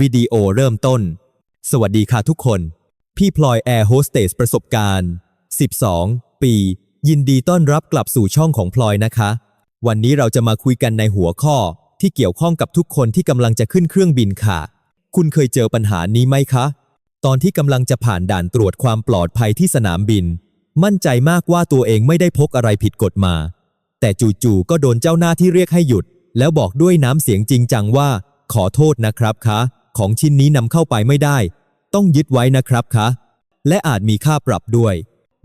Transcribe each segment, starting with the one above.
วิดีโอเริ่มต้น สวัสดีค่ะทุกคน พี่พลอยแอร์โฮสเตสประสบการณ์ 12 ปี ยินดีต้อนรับกลับสู่ช่องของพลอยนะคะ วันนี้เราจะมาคุยกันในหัวข้อที่เกี่ยวข้องกับทุกคนที่กำลังจะขึ้นเครื่องบินค่ะ คุณเคยเจอปัญหานี้ไหมคะ ตอนที่กำลังจะผ่านด่านตรวจความปลอดภัยที่สนามบิน มั่นใจมากว่าตัวเองไม่ได้พกอะไรผิดกฎมา แต่จู่ๆก็โดนเจ้าหน้าที่เรียกให้หยุด แล้วบอกด้วยน้ำเสียงจริงจังว่า ขอโทษนะครับคะ ของชิ้นนี้นำเข้าไปไม่ได้ ต้องยึดไว้นะครับคะ และอาจมีค่าปรับด้วย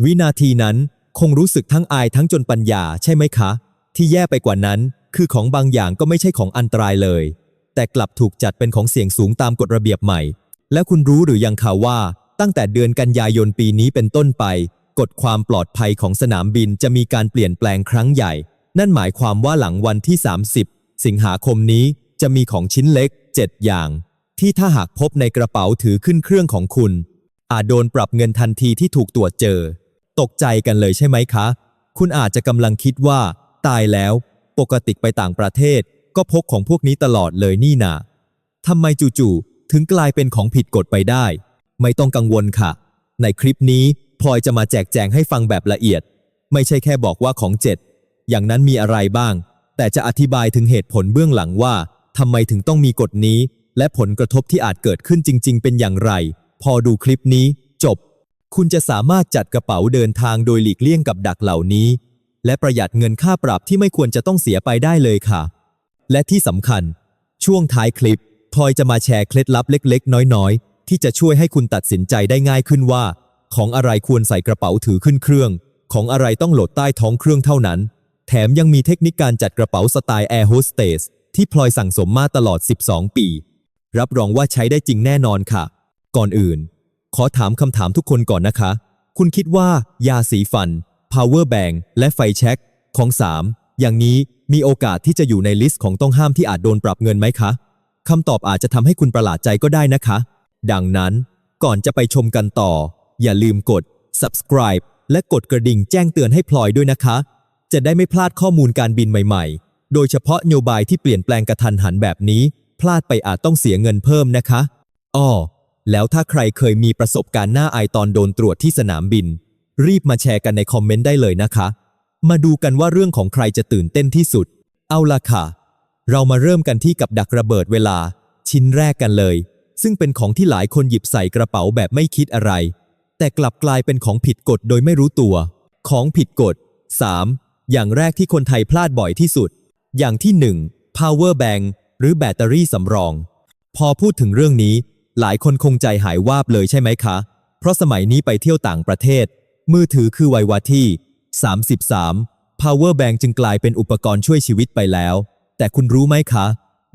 วินาทีนั้นคงรู้สึกทั้งอายทั้งจนปัญญาใช่ไหมคะ ที่แย่ไปกว่านั้น คือของบางอย่างก็ไม่ใช่ของอันตรายเลย แต่กลับถูกจัดเป็นของเสี่ยงสูงตามกฎระเบียบใหม่ และคุณรู้หรือยังคะว่า ตั้งแต่เดือนกันยายนปีนี้เป็นต้นไปกฎความปลอดภัยของสนามบินจะมีการเปลี่ยนแปลงครั้งใหญ่ นั่นหมายความว่าหลังวันที่ 30 สิงหาคมนี้จะมีของชิ้นเล็ก 7 อย่าง ที่ถ้าหากพบในกระเป๋าถือขึ้นเครื่องของคุณ อาจโดนปรับเงินทันทีที่ถูกตรวจเจอ ตกใจกันเลยใช่ไหมคะ คุณอาจจะกำลังคิดว่า ตายแล้ว ปกติไปต่างประเทศ ก็พกของพวกนี้ตลอดเลยนี่นาทำไมจู่ๆถึงกลายเป็นของผิดกฎไปได้ ไม่ต้องกังวลค่ะ ในคลิปนี้พลอยจะมาแจกแจงให้ฟังแบบละเอียด ไม่ใช่แค่บอกว่าของเจ็ดอย่างนั้นมีอะไรบ้าง แต่จะอธิบายถึงเหตุผลเบื้องหลังว่าทำไมถึงต้องมีกฎนี้ และผลกระทบที่อาจเกิดขึ้นจริง ๆ เป็นอย่างไร พอดูคลิปนี้ จบ คุณจะสามารถจัดกระเป๋าเดินทางโดยหลีกเลี่ยงกับดักเหล่านี้ และประหยัดเงินค่าปรับที่ไม่ควรจะต้องเสียไปได้เลยค่ะ และที่สำคัญ ช่วงท้ายคลิปพลอยจะมาแชร์เคล็ดลับเล็ก ๆ น้อย ๆ ที่จะช่วยให้คุณตัดสินใจได้ง่ายขึ้นว่า ของอะไรควรใส่กระเป๋าถือขึ้นเครื่อง ของอะไรต้องโหลดใต้ท้องเครื่องเท่านั้น แถมยังมีเทคนิคการจัดกระเป๋าสไตล์แอร์โฮสเตสที่พลอยสั่งสมมาตลอด 12 ปี รับรองว่าใช้ได้จริงแน่นอนค่ะ ก่อนอื่น ขอถามคำถามทุกคนก่อนนะคะ คุณคิดว่ายาสีฟัน power bank และไฟแช็กของ 3 อย่างนี้มีโอกาสที่จะอยู่ในลิสต์ของต้องห้ามที่อาจโดนปรับเงินไหมคะคำตอบอาจจะทำให้คุณประหลาดใจก็ได้นะคะ ดังนั้นก่อนจะไปชมกันต่อ อย่าลืมกด subscribe และกดกระดิ่งแจ้งเตือนให้พลอยด้วยนะคะ จะได้ไม่พลาดข้อมูลการบินใหม่ ๆ โดยเฉพาะนโยบายที่เปลี่ยนแปลงกระทันหันแบบนี้ พลาดไปอาจต้องเสียเงินเพิ่มนะคะอ้อแล้วถ้าใครเคยมีประสบการณ์หน้าอายตอนโดนตรวจที่สนามบิน รีบมาแชร์กันในคอมเมนต์ได้เลยนะคะ มาดูกันว่าเรื่องของใครจะตื่นเต้นที่สุด เอาล่ะค่ะ เรามาเริ่มกันที่กับดักระเบิดเวลา ชิ้นแรกกันเลย ซึ่งเป็นของที่หลายคนหยิบใส่กระเป๋าแบบไม่คิดอะไร แต่กลับกลายเป็นของผิดกฎโดยไม่รู้ตัว ของผิดกฎ 3. อย่างแรกที่คนไทยพลาดบ่อยที่สุด อย่างที่ 1. power bank หรือแบตเตอรี่สำรอง พอพูดถึงเรื่องนี้ หลายคนคงใจหายวาบเลยใช่ไหมคะ เพราะสมัยนี้ไปเที่ยวต่างประเทศ มือถือคือไววาที่ 33 power bank จึงกลายเป็นอุปกรณ์ช่วยชีวิตไปแล้ว แต่คุณรู้ไหมคะ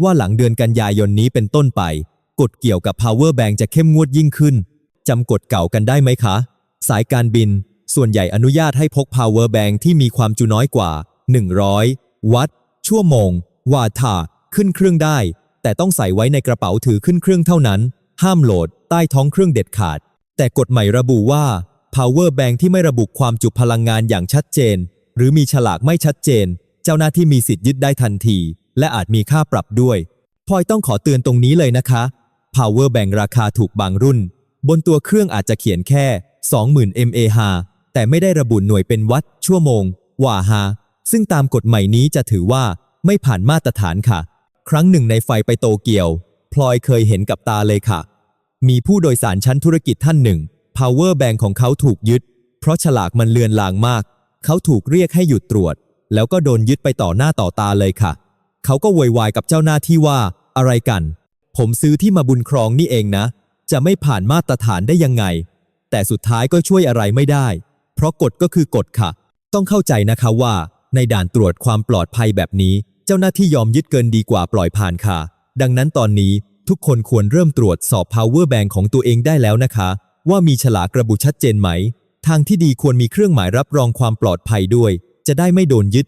ว่าหลังเดือนกันยายนนี้เป็นต้นไป กฎเกี่ยวกับ power bank จะเข้มงวดยิ่งขึ้นจำกฎเก่ากันได้ไหมคะ สายการบิน ส่วนใหญ่อนุญาตให้พก power bank ที่มีความจุน้อยกว่า 100 วัตต์ ชั่วโมง วาทา ขึ้นเครื่องได้ แต่ต้องใส่ไว้ในกระเป๋าถือขึ้นเครื่องเท่านั้น ห้ามโหลด ใต้ท้องเครื่องเด็ดขาด แต่กฎใหม่ระบุว่า power bank ที่ไม่ระบุความจุพลังงานอย่างชัดเจน หรือมีฉลากไม่ชัดเจน เจ้าหน้าที่มีสิทธิ์ยึดได้ทันที และอาจมีค่าปรับด้วยพลอยต้องขอเตือนตรงนี้เลยนะคะ power bank ราคาถูกบางรุ่น บนตัวเครื่องอาจจะเขียนแค่ 20,000 mAh แต่ไม่ได้ระบุหน่วยเป็นวัตต์ชั่วโมงว่าฮาซึ่งตามกฎใหม่นี้จะถือว่าไม่ผ่านมาตรฐานค่ะ ครั้งหนึ่งในไฟไปโตเกียว พลอยเคยเห็นกับตาเลยค่ะ มีผู้โดยสารชั้นธุรกิจท่านหนึ่ง power bank ของเขาถูกยึด เพราะฉลากมันเลือนลางมาก เขาถูกเรียกให้หยุดตรวจ แล้วก็โดนยึดไปต่อหน้าต่อตาเลยค่ะ เขาก็โวยวายกับเจ้าหน้าที่ว่า อะไรกัน ผมซื้อที่มาบุญครองนี่เองนะ จะไม่ผ่านมาตรฐานได้ยังไง แต่สุดท้ายก็ช่วยอะไรไม่ได้ เพราะกฎก็คือกฎค่ะ ต้องเข้าใจนะคะว่า ในด่านตรวจความปลอดภัยแบบนี้ เจ้าหน้าที่ยอมยึดเกินดีกว่าปล่อยผ่านค่ะ ดังนั้นตอนนี้ทุกคนควรเริ่มตรวจสอบ power bank ของตัวเองได้แล้วนะคะ ว่ามีฉลากระบุชัดเจนไหม ทางที่ดีควรมีเครื่องหมายรับรองความปลอดภัยด้วย จะได้ไม่โดนยึด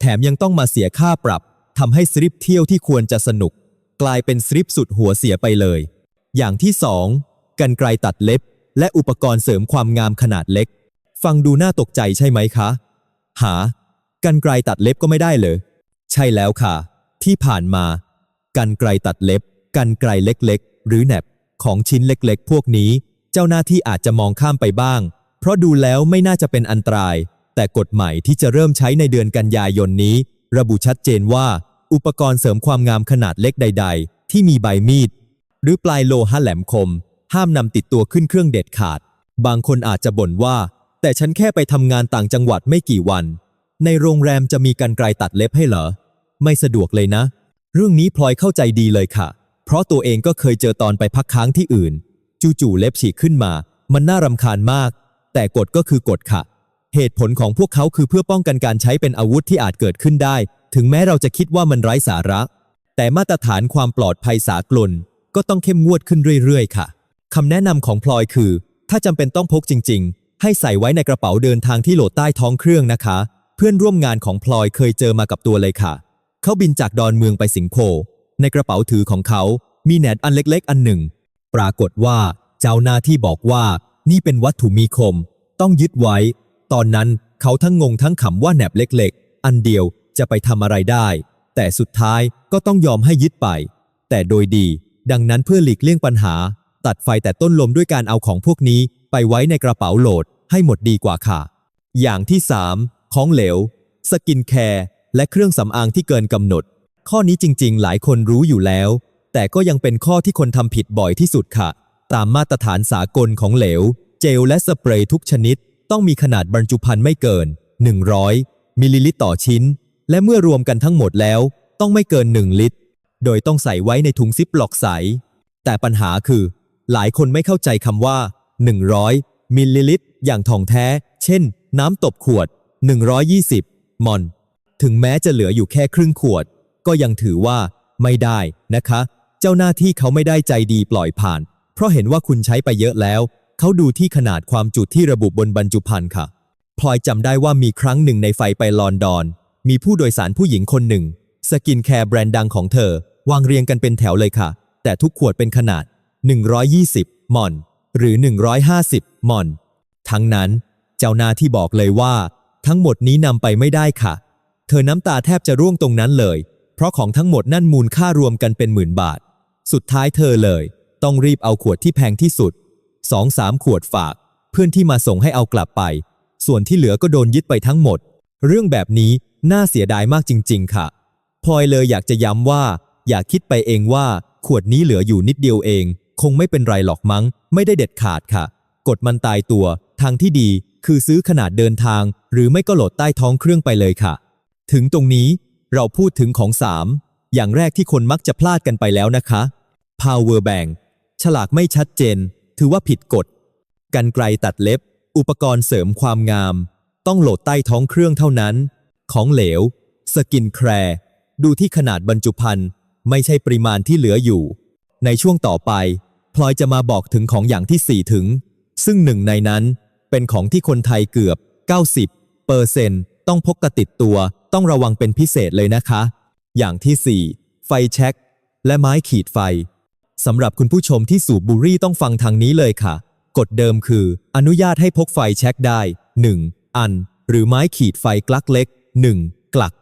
แถมยังต้องมาเสียค่าปรับทำให้สลิปเที่ยวที่ควรจะสนุก กลายเป็นสลิปสุดหัวเสียไปเลย อย่างที่สองกันไกรตัดเล็บ และอุปกรณ์เสริมความงามขนาดเล็ก ฟังดูน่าตกใจใช่ไหมคะ หา กันไกรตัดเล็บก็ไม่ได้เลย ใช่แล้วค่ะ ที่ผ่านมากันไกรตัดเล็บ กันไกรเล็กๆ หรือแหนบของชิ้นเล็กๆ พวกนี้ เจ้าหน้าที่อาจจะมองข้ามไปบ้าง เพราะดูแล้วไม่น่าจะเป็นอันตราย แต่กฎใหม่ที่จะเริ่มใช้ในเดือนกันยายนนี้ ระบุชัดเจนว่า อุปกรณ์เสริมความงามขนาดเล็กใด ๆ ที่มีใบมีด หรือปลายโลหะแหลมคม ห้ามนำติดตัวขึ้นเครื่องเด็ดขาด บางคนอาจจะบ่นว่า แต่ฉันแค่ไปทำงานต่างจังหวัดไม่กี่วัน ในโรงแรมจะมีกันไกรตัดเล็บให้เหรอ ไม่สะดวกเลยนะ เรื่องนี้พลอยเข้าใจดีเลยค่ะ เพราะตัวเองก็เคยเจอตอนไปพักค้างที่อื่น จู่ๆเล็บฉีกขึ้นมา มันน่ารำคาญมาก แต่กฎก็คือกฎค่ะ เหตุผลของพวกเขาคือเพื่อป้องกันการใช้เป็นอาวุธที่อาจเกิดขึ้นได้ ถึงแม้เราจะคิดว่ามันไร้สาระ แต่มาตรฐานความปลอดภัยสากลก็ต้องเข้มงวดขึ้นเรื่อยๆ ค่ะคำแนะนำของพลอยคือ ถ้าจำเป็นต้องพกจริง ๆ ให้ใส่ไว้ในกระเป๋าเดินทางที่โหลดใต้ท้องเครื่องนะคะ เพื่อนร่วมงานของพลอยเคยเจอมากับตัวเลยค่ะ เขาบินจากดอนเมืองไปสิงคโปร์ในกระเป๋าถือของเขา มีแหนบอันเล็กๆ อันหนึ่ง ปรากฏว่าเจ้าหน้าที่บอกว่านี่เป็นวัตถุมีคม ต้องยึดไว้ ตอนนั้นเขาทั้งงงทั้งขำว่าแหนบเล็กๆ อันเดียวจะไปทำอะไรได้ แต่สุดท้ายก็ต้องยอมให้ยึดไป แต่โดยดี ดังนั้นเพื่อหลีกเลี่ยงปัญหา ตัดไฟแต่ต้นลมด้วยการเอาของพวกนี้ไปไว้ในกระเป๋าโหลดให้หมดดีกว่าค่ะ อย่างที่ 3 ของเหลว สกินแคร์ และเครื่องสำอางที่เกินกำหนด ข้อนี้จริงๆ หลายคนรู้อยู่แล้ว แต่ก็ยังเป็นข้อที่คนทำผิดบ่อยที่สุดค่ะ ตามมาตรฐานสากลของเหลว เจลและสเปรย์ทุกชนิด ต้องมีขนาดบรรจุภัณฑ์ไม่เกิน 100 มิลลิลิตรต่อชิ้น และเมื่อรวมกันทั้งหมดแล้ว ต้องไม่เกิน 1 ลิตร โดยต้องใส่ไว้ในถุงซิปล็อกใส แต่ปัญหาคือ หลายคนไม่เข้าใจคำว่า 100 มิลลิลิตร อย่างทองแท้ เช่น น้ำตบขวด 120 มอน ถึงแม้จะเหลืออยู่แค่ครึ่งขวด ก็ยังถือว่าไม่ได้นะคะ เจ้าหน้าที่เขาไม่ได้ใจดีปล่อยผ่าน เพราะเห็นว่าคุณใช้ไปเยอะแล้ว เขาดูที่ขนาดความจุที่ระบุบนบรรจุภัณฑ์ค่ะพลอยจำได้ว่ามีครั้งหนึ่งในไฟไปลอนดอน มีผู้โดยสารผู้หญิงคนหนึ่ง สกินแคร์แบรนด์ดังของเธอ วางเรียงกันเป็นแถวเลยค่ะ แต่ทุกขวดเป็นขนาด 120 มอน หรือ 150 มอน ทั้งนั้น เจ้าหน้าที่บอกเลยว่า ทั้งหมดนี้นำไปไม่ได้ค่ะ ธอน้ำตาแทบจะร่วงตรงนั้นเลย เพราะของทั้งหมดนั่นมูลค่ารวมกันเป็นหมื่นบาท สุดท้ายเธอเลย ต้องรีบเอาขวดที่แพงที่สุดสองสามขวดฝาก เพื่อนที่มาส่งให้เอากลับไป ส่วนที่เหลือก็โดนยึดไปทั้งหมด เรื่องแบบนี้น่าเสียดายมากจริง ๆ ค่ะพลอยเลยอยากจะย้ำว่า อย่าคิดไปเองว่า ขวดนี้เหลืออยู่นิดเดียวเอง คงไม่เป็นไรหรอกมั้ง ไม่ได้เด็ดขาดค่ะ กดมันตายตัว ทางที่ดีคือซื้อขนาดเดินทาง หรือไม่ก็โหลดใต้ท้องเครื่องไปเลยค่ะ ถึงตรงนี้เราพูดถึงของ 3 อย่างแรกที่คนมักจะพลาดกันไปแล้วนะคะ power bank ฉลากไม่ชัดเจน ถือว่าผิดกฎ กันไกลตัดเล็บ อุปกรณ์เสริมความงาม ต้องโหลดใต้ท้องเครื่องเท่านั้น ของเหลว สกินแคร์ ดูที่ขนาดบรรจุภัณฑ์ ไม่ใช่ปริมาณที่เหลืออยู่ ในช่วงต่อไปพลอยจะมาบอกถึงของอย่างที่ 4 ถึง ซึ่งหนึ่งในนั้นเป็นของที่คนไทยเกือบ 90เปอร์เซนต้ ต้องพกกระติดตัว ต้องระวังเป็นพิเศษเลยนะคะ อย่างที่ 4 ไฟแช็กและไม้ขีดไฟสำหรับคุณผู้ชมที่สูบบุหรี่ต้องฟังทางนี้เลยค่ะ กฎเดิมคือ อนุญาตให้พกไฟแช็กได้ 1 อัน หรือไม้ขีดไฟกลักเล็ก 1 กลัก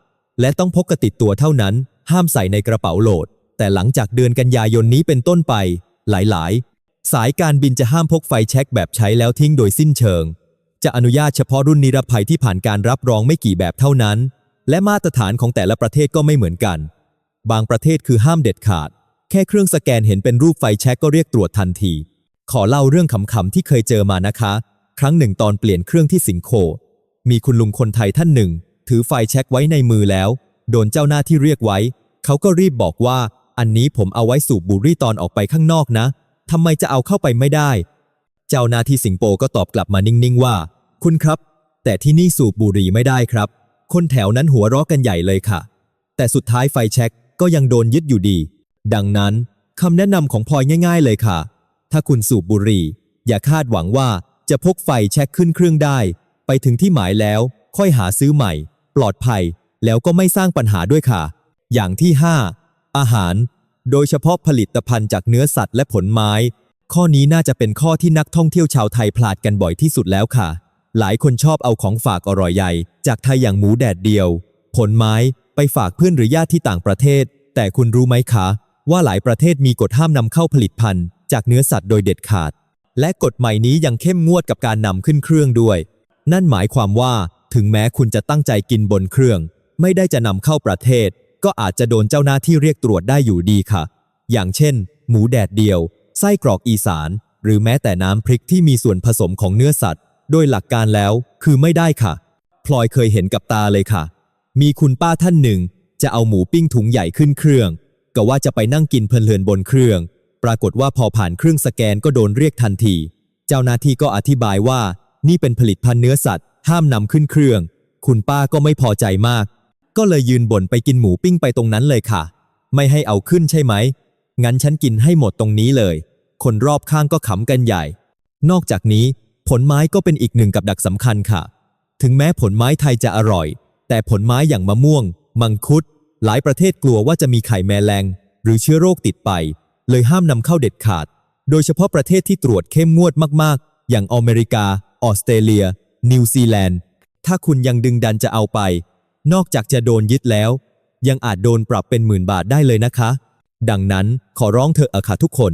และต้องพกกระติดตัวเท่านั้น ห้ามใส่ในกระเป๋าโหลด แต่หลังจากเดือนกันยายนนี้เป็นต้นไป หลาย ๆ สายการบินจะห้ามพกไฟแช็กแบบใช้แล้วทิ้งโดยสิ้นเชิง จะอนุญาตเฉพาะรุ่นนิรภัยที่ผ่านการรับรองไม่กี่แบบเท่านั้น และมาตรฐานของแต่ละประเทศก็ไม่เหมือนกัน บางประเทศคือห้ามเด็ดขาด แค่เครื่องสแกนเห็นเป็นรูปไฟแช็กก็เรียกตรวจทันที ขอเล่าเรื่องขำๆที่เคยเจอมานะคะ ครั้งหนึ่งตอนเปลี่ยนเครื่องที่สิงคโปร์มีคุณลุงคนไทยท่านหนึ่ง ถือไฟแช็กไว้ในมือแล้ว โดนเจ้าหน้าที่เรียกไว้ เขาก็รีบบอกว่า อันนี้ผมเอาไว้สูบบุหรี่ตอนออกไปข้างนอกนะทำไมจะเอาเข้าไปไม่ได้ เจ้าหน้าที่สิงโปก็ตอบกลับมานิ่งๆว่า คุณครับ แต่ที่นี่สูบบุหรี่ไม่ได้ครับ คนแถวนั้นหัวเราะกันใหญ่เลยค่ะ แต่สุดท้ายไฟแช็กก็ยังโดนยึดอยู่ดี ดังนั้นคำแนะนำของพลอยง่าย ๆ เลยค่ะ ถ้าคุณสูบบุหรี่ อย่าคาดหวังว่าจะพกไฟแช็กขึ้นเครื่องได้ ไปถึงที่หมายแล้ว ค่อยหาซื้อใหม่ ปลอดภัย แล้วก็ไม่สร้างปัญหาด้วยค่ะ อย่างที่ 5 อาหาร โดยเฉพาะผลิตภัณฑ์จากเนื้อสัตว์และผลไม้ ข้อนี้น่าจะเป็นข้อที่นักท่องเที่ยวชาวไทยพลาดกันบ่อยที่สุดแล้วค่ะ หลายคนชอบเอาของฝากอร่อยใหญ่ จากไทยอย่างหมูแดดเดียว ผลไม้ไปฝากเพื่อนหรือญาติที่ต่างประเทศ แต่คุณรู้ไหมคะ ว่าหลายประเทศมีกฎห้ามนำเข้าผลิตภัณฑ์ จากเนื้อสัตว์โดยเด็ดขาด และกฎใหม่นี้ยังเข้มงวดกับการนำขึ้นเครื่องด้วย นั่นหมายความว่าถึงแม้คุณจะตั้งใจกินบนเครื่อง ไม่ได้จะนำเข้าประเทศ ก็อาจจะโดนเจ้าหน้าที่เรียกตรวจได้อยู่ดีค่ะ อย่างเช่น หมูแดดเดียว ไส้กรอกอีสาน หรือแม้แต่น้ำพริกที่มีส่วนผสมของเนื้อสัตว์ โดยหลักการแล้วคือไม่ได้ค่ะ พลอยเคยเห็นกับตาเลยค่ะ มีคุณป้าท่านหนึ่ง จะเอาหมูปิ้งถุงใหญ่ขึ้นเครื่อง ก็ว่าจะไปนั่งกินเพลินๆบนเครื่อง ปรากฏว่าพอผ่านเครื่องสแกนก็โดนเรียกทันที เจ้าหน้าที่ก็อธิบายว่า นี่เป็นผลิตภัณฑ์เนื้อสัตว์ ห้ามนำขึ้นเครื่อง คุณป้าก็ไม่พอใจมาก ก็เลยยืนบ่นไปกินหมูปิ้งไปตรงนั้นเลยค่ะ ไม่ให้เอาขึ้นใช่ไหมงั้นฉันกินให้หมดตรงนี้เลย คนรอบข้างก็ขำกันใหญ่ นอกจากนี้ ผลไม้ก็เป็นอีกหนึ่งกับดักสำคัญค่ะ ถึงแม้ผลไม้ไทยจะอร่อย แต่ผลไม้อย่างมะม่วง มังคุด หลายประเทศกลัวว่าจะมีไข่แมลง หรือเชื้อโรคติดไป เลยห้ามนำเข้าเด็ดขาด โดยเฉพาะประเทศที่ตรวจเข้มงวดมากๆ อย่างอเมริกา ออสเตรเลีย นิวซีแลนด์ ถ้าคุณยังดึงดันจะเอาไป นอกจากจะโดนยึดแล้ว ยังอาจโดนปรับเป็นหมื่นบาทได้เลยนะคะ ดังนั้นขอร้องเถอะอะค่ะทุกคน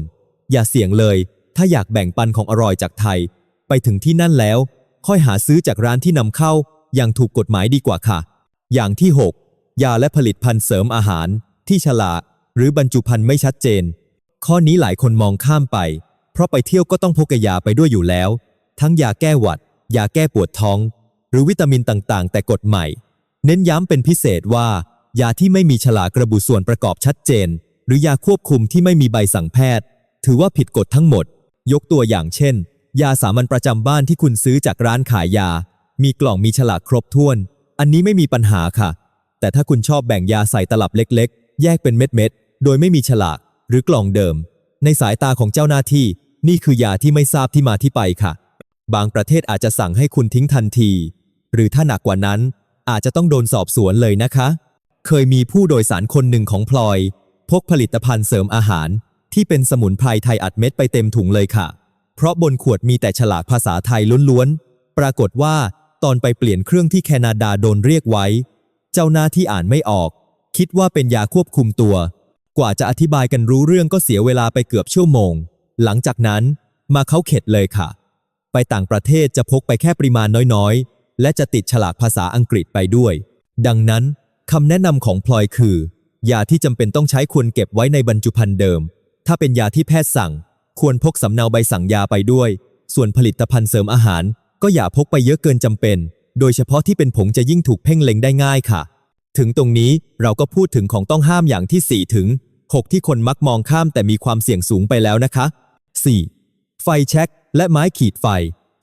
อย่าเสี่ยงเลย ถ้าอยากแบ่งปันของอร่อยจากไทย ไปถึงที่นั่นแล้ว ค่อยหาซื้อจากร้านที่นำเข้า อย่างถูกกฎหมายดีกว่าค่ะ อย่างที่ 6 ยาและผลิตภัณฑ์เสริมอาหาร ที่ฉลากหรือบรรจุภัณฑ์ไม่ชัดเจน ข้อนี้หลายคนมองข้ามไป เพราะไปเที่ยวก็ต้องพกยาไปด้วยอยู่แล้ว ทั้งยาแก้หวัด ยาแก้ปวดท้อง หรือวิตามินต่างๆ แต่กฎใหม่ เน้นย้ำเป็นพิเศษว่า ยาที่ไม่มีฉลากระบุส่วนประกอบชัดเจน หรือยาควบคุมที่ไม่มีใบสั่งแพทย์ ถือว่าผิดกฎทั้งหมด ยกตัวอย่างเช่น ยาสามัญประจำบ้านที่คุณซื้อจากร้านขายยา มีกล่องมีฉลากครบถ้วน อันนี้ไม่มีปัญหาค่ะ แต่ถ้าคุณชอบแบ่งยาใส่ตลับเล็ก ๆ แยกเป็นเม็ดๆโดยไม่มีฉลาก หรือกล่องเดิม ในสายตาของเจ้าหน้าที่ นี่คือยาที่ไม่ทราบที่มาที่ไปค่ะ บางประเทศอาจจะสั่งให้คุณทิ้งทันที หรือถ้าหนักกว่านั้น อาจจะต้องโดนสอบสวนเลยนะคะ เคยมีผู้โดยสารคนหนึ่งของพลอย พกผลิตภัณฑ์เสริมอาหาร ที่เป็นสมุนไพรไทยอัดเม็ดไปเต็มถุงเลยค่ะ เพราะบนขวดมีแต่ฉลากภาษาไทยล้วนๆ ปรากฏว่าตอนไปเปลี่ยนเครื่องที่แคนาดาโดนเรียกไว้ เจ้าหน้าที่อ่านไม่ออก คิดว่าเป็นยาควบคุมตัว กว่าจะอธิบายกันรู้เรื่องก็เสียเวลาไปเกือบชั่วโมง หลังจากนั้นมาเขาเข็ดเลยค่ะ ไปต่างประเทศจะพกไปแค่ปริมาณน้อยๆ และจะติดฉลากภาษาอังกฤษไปด้วย ดังนั้นคำแนะนำของพลอยคือ ยาที่จำเป็นต้องใช้ควรเก็บไว้ในบรรจุภัณฑ์เดิม ถ้าเป็นยาที่แพทย์สั่ง ควรพกสำเนาใบสั่งยาไปด้วย ส่วนผลิตภัณฑ์เสริมอาหาร ก็อย่าพกไปเยอะเกินจำเป็น โดยเฉพาะที่เป็นผงจะยิ่งถูกเพ่งเล็งได้ง่ายค่ะ ถึงตรงนี้เราก็พูดถึงของต้องห้ามอย่างที่ 4 ถึง 6 ที่คนมักมองข้ามแต่มีความเสี่ยงสูงไปแล้วนะคะ 4. ไฟแช็กและไม้ขีดไฟ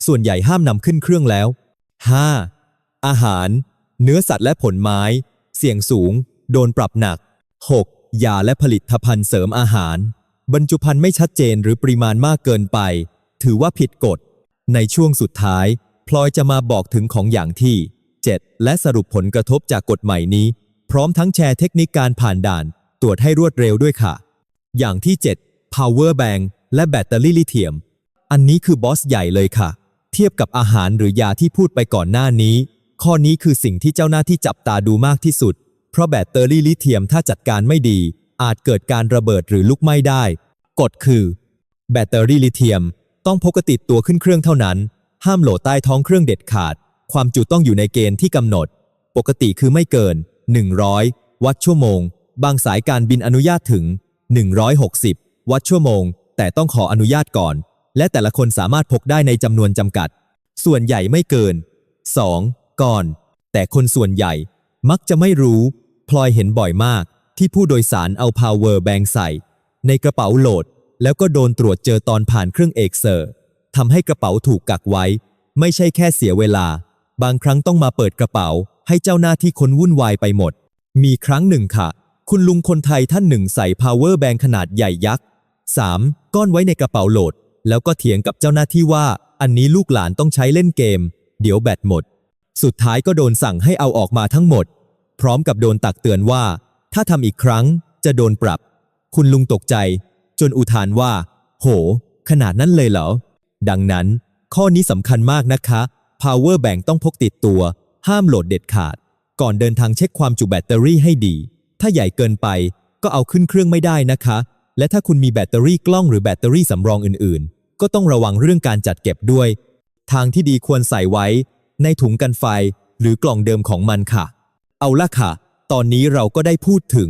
ส่วนใหญ่ห้ามนำขึ้นเครื่องแล้ว 5. อาหาร เนื้อสัตว์และผลไม้ เสี่ยงสูง โดนปรับหนัก 6. ยาและผลิตภัณฑ์เสริมอาหาร บรรจุภัณฑ์ไม่ชัดเจนหรือปริมาณมากเกินไป ถือว่าผิดกฎ ในช่วงสุดท้าย พลอยจะมาบอกถึงของอย่างที่ 7 และสรุปผลกระทบจากกฎใหม่นี้ พร้อมทั้งแชร์เทคนิคการผ่านด่าน ตรวจให้รวดเร็วด้วยค่ะ อย่างที่ 7 power bank และแบตเตอรี่ลิเธียม อันนี้คือบอสใหญ่เลยค่ะ เทียบกับอาหารหรือยาที่พูดไปก่อนหน้านี้ ข้อนี้คือสิ่งที่เจ้าหน้าที่จับตาดูมากที่สุด เพราะแบตเตอรี่ลิเธียมถ้าจัดการไม่ดี อาจเกิดการระเบิดหรือลุกไหม้ได้ กฎคือ แบตเตอรี่ลิเธียม ต้องพกติดตัวขึ้นเครื่องเท่านั้น ห้ามโหลดใต้ท้องเครื่องเด็ดขาด ความจุต้องอยู่ในเกณฑ์ที่กำหนด ปกติคือไม่เกิน 100 วัตต์ชั่วโมง บางสายการบินอนุญาตถึง 160 วัตต์ชั่วโมง แต่ต้องขออนุญาตก่อน และแต่ละคนสามารถพกได้ในจำนวนจำกัด ส่วนใหญ่ไม่เกิน 2. ก่อน แต่คนส่วนใหญ่มักจะไม่รู้ พลอยเห็นบ่อยมาก ที่ผู้โดยสารเอา power bank ใส่ ในกระเป๋าโหลด แล้วก็โดนตรวจเจอตอนผ่านเครื่องเอกเซอร์ทำให้กระเป๋าถูกกักไว้ ไม่ใช่แค่เสียเวลา บางครั้งต้องมาเปิดกระเป๋า ให้เจ้าหน้าที่คนวุ่นวายไปหมด มีครั้งหนึ่งค่ะ คุณลุงคนไทยท่านหนึ่งใส่ power bank ขนาดใหญ่ยักษ์ 3. ก้อนไว้ในกระเป๋าโหลด แล้วก็เถียงกับเจ้าหน้าที่ว่า อันนี้ลูกหลานต้องใช้เล่นเกม เดี๋ยวแบตหมด สุดท้ายก็โดนสั่งให้เอาออกมาทั้งหมด พร้อมกับโดนตักเตือนว่า ถ้าทำอีกครั้งจะโดนปรับ คุณลุงตกใจ จนอุทานว่า โห ขนาดนั้นเลยเหรอ ดังนั้น ข้อนี้สำคัญมากนะคะ power bank ต้องพกติดตัว ห้ามโหลดเด็ดขาด ก่อนเดินทางเช็คความจุแบตเตอรี่ให้ดี ถ้าใหญ่เกินไปก็เอาขึ้นเครื่องไม่ได้นะคะ และถ้าคุณมีแบตเตอรี่กล้องหรือแบตเตอรี่สำรองอื่นๆ ก็ต้องระวังเรื่องการจัดเก็บด้วย ทางที่ดีควรใส่ไว้ ในถุงกันไฟหรือกล่องเดิมของมันค่ะ เอาละค่ะ ตอนนี้เราก็ได้พูดถึง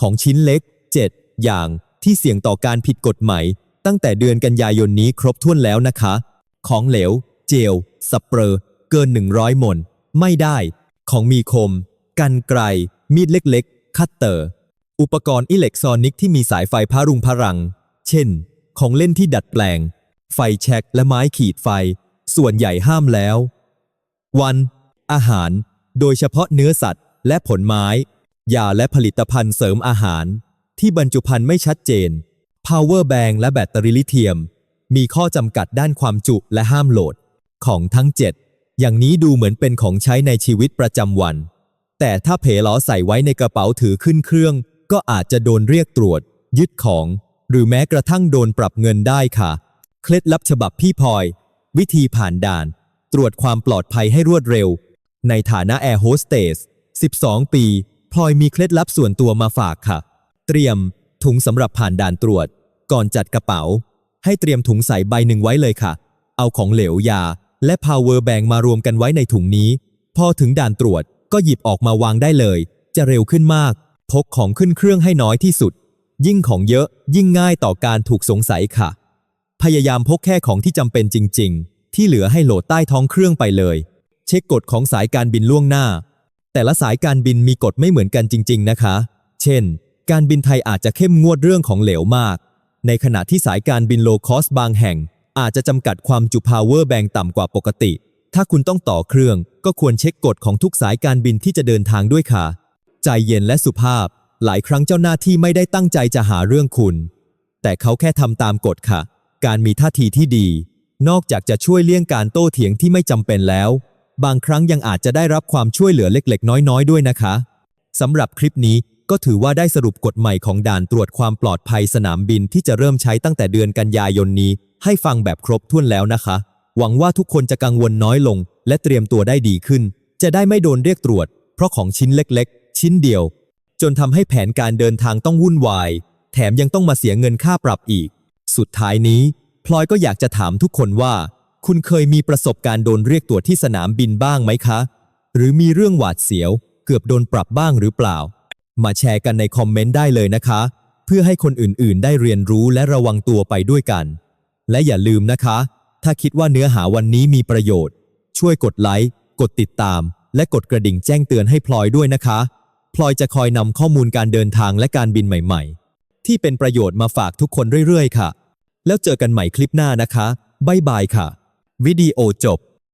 ของชิ้นเล็ก 7 อย่างที่เสี่ยงต่อการผิดกฎหมายตั้งแต่เดือนกันยายนนี้ครบถ้วนแล้วนะคะ ของเหลว เจลสเปรย์เกิน 100 มลไม่ได้ ของมีคม กันไกลมีดเล็กๆ คัตเตอร์ อุปกรณ์อิเล็กทรอนิกส์ที่มีสายไฟพารุงพรัง เช่น ของเล่นที่ดัดแปลง ไฟแช็กและไม้ขีดไฟ ส่วนใหญ่ห้ามแล้ววันอาหาร โดยเฉพาะเนื้อสัตว์ และผลไม้ยาและผลิตภัณฑ์เสริมอาหาร ที่บรรจุภัณฑ์ไม่ชัดเจน power bank และแบตเตอรี่ลิเธียม มีข้อจำกัดด้านความจุและห้ามโหลด ของทั้ง 7 อย่างนี้ดูเหมือนเป็นของใช้ในชีวิตประจำวัน แต่ถ้าเพลอใส่ไว้ในกระเป๋าถือขึ้นเครื่อง ก็อาจจะโดนเรียกตรวจ ยึดของ หรือแม้กระทั่งโดนปรับเงินได้ค่ะ เคล็ดลับฉบับพี่พลอย วิธีผ่านด่าน ตรวจความปลอดภัยให้รวดเร็ว ในฐานะแอร์โฮสเตส 12 ปี พลอยมีเคล็ดลับส่วนตัวมาฝากค่ะ เตรียมถุงสำหรับผ่านด่านตรวจ ก่อนจัดกระเป๋า ให้เตรียมถุงใส่ใบหนึ่งไว้เลยค่ะ เอาของเหลวยา และ power bank มารวมกันไว้ในถุงนี้ พอถึงด่านตรวจก็หยิบออกมาวางได้เลย จะเร็วขึ้นมาก พกของขึ้นเครื่องให้น้อยที่สุด ยิ่งของเยอะยิ่งง่ายต่อการถูกสงสัยค่ะ พยายามพกแค่ของที่จำเป็นจริง ๆ ที่เหลือให้โหลดใต้ท้องเครื่องไปเลย เช็คกฎของสายการบินล่วงหน้า แต่ละสายการบินมีกฎไม่เหมือนกันจริง ๆ นะคะ เช่น การบินไทยอาจจะเข้มงวดเรื่องของเหลวมาก ในขณะที่สายการบินโลคอสบางแห่ง อาจจะจำกัดความจุ power bank ต่ำกว่าปกติ ถ้าคุณต้องต่อเครื่อง ก็ควรเช็คกฎของทุกสายการบินที่จะเดินทางด้วยค่ะ ใจเย็นและสุภาพ หลายครั้งเจ้าหน้าที่ไม่ได้ตั้งใจจะหาเรื่องคุณ แต่เขาแค่ทำตามกฎค่ะ การมีท่าทีที่ดี นอกจากจะช่วยเลี่ยงการโต้เถียงที่ไม่จำเป็นแล้ว บางครั้งยังอาจจะได้รับความช่วยเหลือเล็ก ๆ น้อย ๆ ด้วยนะคะสำหรับคลิปนี้ก็ถือว่าได้สรุปกฎใหม่ของด่านตรวจความปลอดภัยสนามบินที่จะเริ่มใช้ตั้งแต่เดือนกันยายนนี้ ให้ฟังแบบครบถ้วนแล้วนะคะ หวังว่าทุกคนจะกังวลน้อยลง และเตรียมตัวได้ดีขึ้น จะได้ไม่โดนเรียกตรวจ เพราะของชิ้นเล็ก ๆ ชิ้นเดียว จนทำให้แผนการเดินทางต้องวุ่นวาย แถมยังต้องมาเสียเงินค่าปรับอีก สุดท้ายนี้ พลอยก็อยากจะถามทุกคนว่า คุณเคยมีประสบการณ์โดนเรียกตรวจที่สนามบินบ้างไหมคะ หรือมีเรื่องหวาดเสียว เกือบโดนปรับบ้างหรือเปล่า มาแชร์กันในคอมเมนต์ได้เลยนะคะ เพื่อให้คนอื่นๆ ได้เรียนรู้และระวังตัวไปด้วยกัน และอย่าลืมนะคะ ถ้าคิดว่าเนื้อหาวันนี้มีประโยชน์ ช่วยกดไลค์ กดติดตาม และกดกระดิ่งแจ้งเตือนให้พลอยด้วยนะคะ พลอยจะคอยนำข้อมูลการเดินทางและการบินใหม่ๆ ที่เป็นประโยชน์มาฝากทุกคนเรื่อยๆ ค่ะ แล้วเจอกันใหม่คลิปหน้านะคะบ๊ายบายค่ะ วิดีโอจบ